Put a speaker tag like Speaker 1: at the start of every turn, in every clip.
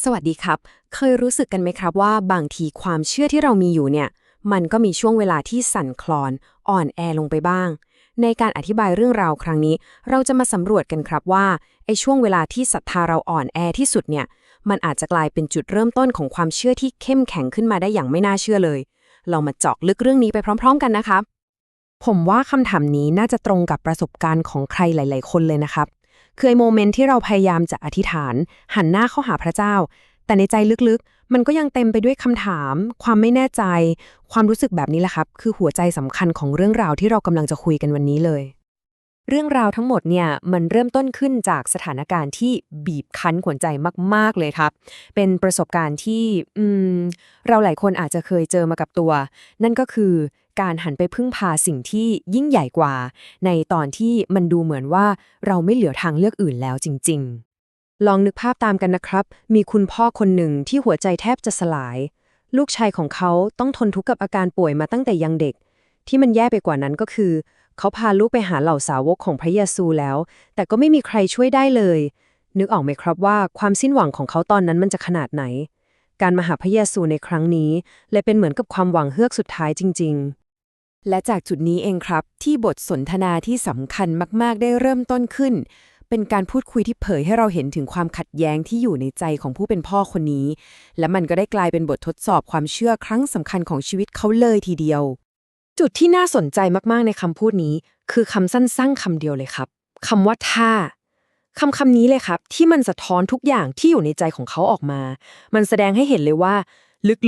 Speaker 1: สวัสดีครับ เคยรู้สึกกันไหมครับว่าบางทีความเชื่อที่เรามีอยู่เนี่ย มันก็มีช่วงเวลาที่สั่นคลอน อ่อนแอลงไปบ้าง ในการอธิบายเรื่องราวครั้งนี้ เราจะมาสำรวจกันครับว่าไอ้ช่วงเวลาที่ศรัทธาเราอ่อนแอที่สุดเนี่ย มันอาจจะกลายเป็นจุดเริ่มต้นของความเชื่อที่เข้มแข็งขึ้นมาได้อย่างไม่น่าเชื่อเลย เรามาเจาะลึกเรื่องนี้ไปพร้อม ๆ กันนะครับ ผมว่าคำถามนี้น่าจะตรงกับประสบการณ์ของใครหลาย ๆ คนเลยนะครับ เคยโมเมนต์ที่เราพยายามจะอธิษฐาน หันหน้าเข้าหาพระเจ้า แต่ในใจลึกๆ มันก็ยังเต็มไปด้วยคำถาม ความไม่แน่ใจ ความรู้สึกแบบนี้แหละครับ คือหัวใจสำคัญของเรื่องราวที่เรากำลังจะคุยกันวันนี้เลย เรื่องราวทั้งหมดเนี่ยมันเริ่มต้นขึ้นจากสถานการณ์ที่บีบคั้นขวนใจมาก ๆเลยครับ เป็นประสบการณ์ที่อืมเราหลายคนอาจจะเคยเจอมากับตัว นั่นก็คือ การหันไปพึ่งพาสิ่งที่ยิ่งใหญ่กว่า ในตอนที่มันดูเหมือนว่าเราไม่เหลือทางเลือกอื่นแล้วจริง ๆ ลองนึกภาพตามกันนะครับ มีคุณพ่อคนหนึ่งที่หัวใจแทบจะสลาย ลูกชายของเขาต้องทนทุกข์กับอาการป่วยมาตั้งแต่ยังเด็ก ที่มันแย่ไปกว่านั้นก็คือ เขาพาลูกไปหาเหล่าสาวกของพระเยซูแล้ว แต่ก็ไม่มีใครช่วยได้เลย นึกออกไหมครับว่าความสิ้นหวังของเขาตอนนั้นมันจะขนาดไหนการมาหาพระเยซูในครั้งนี้เลยเป็นเหมือนกับความหวังเฮือกสุดท้ายจริง ๆ และจากจุดนี้เองครับ ที่บทสนทนาที่สำคัญมากๆ ได้เริ่มต้นขึ้น เป็นการพูดคุยที่เผยให้เราเห็นถึงความขัดแย้งที่อยู่ในใจของผู้เป็นพ่อคนนี้ และมันก็ได้กลายเป็นบททดสอบความเชื่อครั้งสำคัญของชีวิตเขาเลยทีเดียว จุดที่น่าสนใจมากๆในคำพูดนี้ คือคำสั้นๆคำเดียวเลยครับคำว่าถ้าคำคำนี้เลยครับ ที่มันสะท้อนทุกอย่างที่อยู่ในใจของเขาออกมา มันแสดงให้เห็นเลยว่า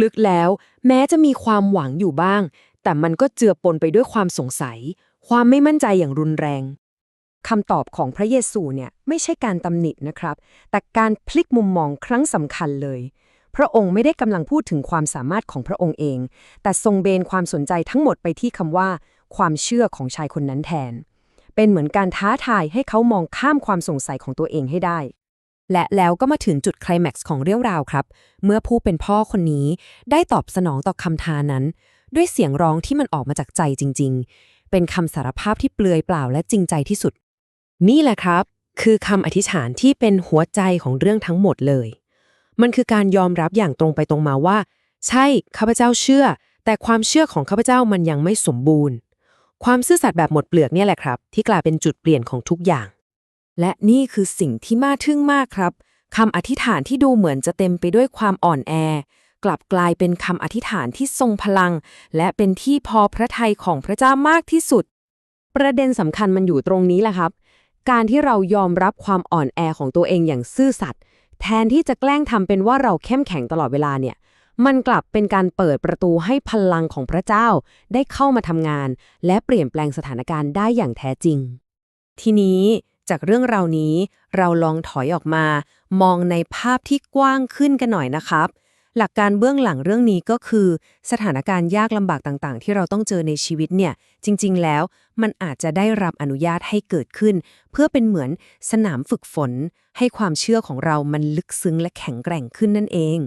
Speaker 1: ลึกๆแล้ว แม้จะมีความหวังอยู่บ้าง แต่มันก็เจือปนไปด้วยความสงสัย ความไม่มั่นใจอย่างรุนแรงคำตอบของพระเยซูเนี่ยไม่ใช่การตำหนินะครับ แต่การพลิกมุมมองครั้งสำคัญเลย พระองค์ไม่ได้กำลังพูดถึงความสามารถของพระองค์เอง แต่ทรงเบนความสนใจทั้งหมดไปที่คำว่า ความเชื่อของชายคนนั้นแทน เป็นเหมือนการท้าทายให้เขามองข้ามความสงสัยของตัวเองให้ได้ และแล้วก็มาถึงจุดไคลแม็กซ์ของเรื่องราวครับ เมื่อผู้เป็นพ่อคนนี้ได้ตอบสนองต่อคำท้านั้น ด้วยเสียงร้องที่มันออกมาจากใจจริง ๆ เป็นคำสารภาพที่เปลือยเปล่าและจริงใจที่สุด นี่แหละครับ คือคำอธิษฐานที่เป็นหัวใจของเรื่องทั้งหมดเลย มันคือการยอมรับอย่างตรงไปตรงมาว่า ใช่ข้าพเจ้าเชื่อ แต่ความเชื่อของข้าพเจ้ามันยังไม่สมบูรณ์ ความซื่อสัตย์แบบหมดเปลือกเนี่ยแหละครับ ที่กลายเป็นจุดเปลี่ยนของทุกอย่าง และนี่คือสิ่งที่น่าทึ่งมากครับคำอธิษฐานที่ดูเหมือนจะเต็มไปด้วยความอ่อนแอ กลับกลายเป็นคำอธิษฐานที่ทรงพลัง และเป็นที่พอพระทัยของพระเจ้ามากที่สุด ประเด็นสำคัญมันอยู่ตรงนี้แหละครับ การที่เรายอมรับความอ่อนแอของตัวเองอย่างซื่อสัตย์แทนที่จะแกล้งทำเป็นว่าเราเข้มแข็งตลอดเวลาเนี่ย มันกลับเป็นการเปิดประตูให้พลังของพระเจ้า ได้เข้ามาทำงาน และเปลี่ยนแปลงสถานการณ์ได้อย่างแท้จริง ทีนี้จากเรื่องราวนี้ เราลองถอยออกมา มองในภาพที่กว้างขึ้นกันหน่อยนะครับ หลักการเบื้องหลังเรื่องนี้ก็คือ สถานการณ์ยากลำบากต่างๆ ที่เราต้องเจอในชีวิตเนี่ย จริง ๆ แล้วมันอาจจะได้รับอนุญาตให้เกิดขึ้น เพื่อเป็นเหมือนสนามฝึกฝน ให้ความเชื่อของเรามันลึกซึ้งและแข็งแกร่งขึ้นนั่นเอง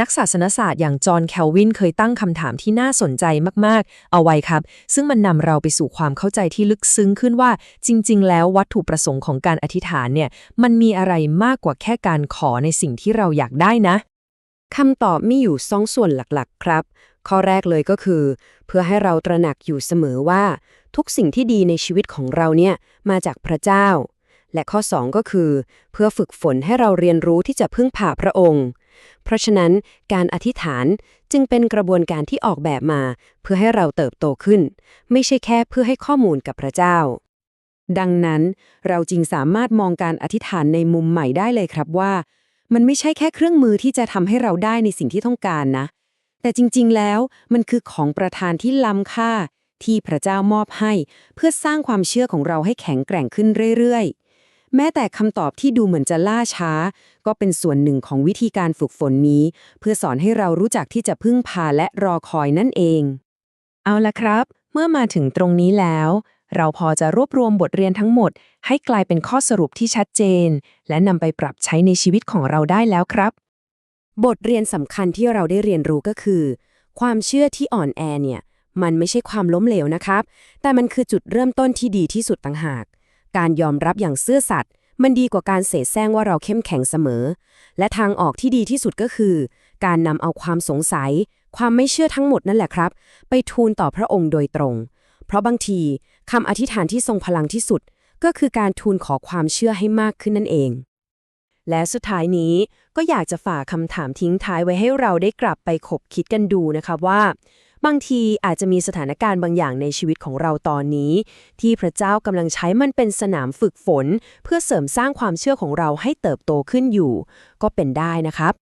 Speaker 1: นักศาสนศาสตร์อย่างจอห์นแคลวินเคยตั้งคำถามที่น่าสนใจมากๆ เอาไว้ครับ ซึ่งมันนำเราไปสู่ความเข้าใจที่ลึกซึ้งขึ้นว่า จริง ๆ แล้ววัตถุประสงค์ของการอธิษฐานเนี่ย มันมีอะไรมากกว่าแค่การขอในสิ่งที่เราอยากได้นะ คำตอบมีอยู่สองส่วนหลักๆ ครับ ข้อแรกเลยก็คือ เพื่อให้เราตระหนักอยู่เสมอว่า ทุกสิ่งที่ดีในชีวิตของเราเนี่ยมาจากพระเจ้า และข้อ 2 ก็คือ เพื่อฝึกฝนให้เราเรียนรู้ที่จะพึ่งพาพระองค์ เพราะฉะนั้นการอธิษฐานจึงเป็นกระบวนการที่ออกแบบมา เพื่อให้เราเติบโตขึ้น ไม่ใช่แค่เพื่อให้ข้อมูลกับพระเจ้า ดังนั้นเราจึงสามารถมองการอธิษฐานในมุมใหม่ได้เลยครับว่า มันไม่ใช่แค่เครื่องมือที่จะทำให้เราได้ในสิ่งที่ต้องการนะ แต่จริงๆ แล้วมันคือของประทานที่ล้ำค่า ที่พระเจ้ามอบให้ เพื่อสร้างความเชื่อของเราให้แข็งแกร่งขึ้นเรื่อยๆ แม้แต่คำตอบที่ดูเหมือนจะล่าช้า ก็เป็นส่วนหนึ่งของวิธีการฝึกฝนนี้ เพื่อสอนให้เรารู้จักที่จะพึ่งพาและรอคอยนั่นเอง เอาละครับ เมื่อมาถึงตรงนี้แล้ว เราพอจะรวบรวมบทเรียนทั้งหมด ให้กลายเป็นข้อสรุปที่ชัดเจน และนำไปปรับใช้ในชีวิตของเราได้แล้วครับ บทเรียนสำคัญที่เราได้เรียนรู้ก็คือ ความเชื่อที่อ่อนแอเนี่ย มันไม่ใช่ความล้มเหลวนะครับ แต่มันคือจุดเริ่มต้นที่ดีที่สุดต่างหาก การยอมรับอย่างซื่อสัตย์มันดีกว่าการเสแสร้งว่าเราเข้มแข็งเสมอ และทางออกที่ดีที่สุดก็คือ การนำเอาความสงสัย ความไม่เชื่อทั้งหมดนั่นแหละครับ ไปทูลต่อพระองค์โดยตรง เพราะบางที คำอธิษฐานที่ทรงพลังที่สุด ก็คือการทูลขอความเชื่อให้มากขึ้นนั่นเอง และสุดท้ายนี้ก็อยากจะฝากคำถามทิ้งท้ายไว้ให้เราได้กลับไปคบคิดกันดูนะคะว่า บางทีอาจจะมีสถานการณ์บางอย่างในชีวิตของเราตอนนี้ ที่พระเจ้ากำลังใช้มันเป็นสนามฝึกฝน เพื่อเสริมสร้างความเชื่อของเราให้เติบโตขึ้นอยู่ ก็เป็นได้นะครับ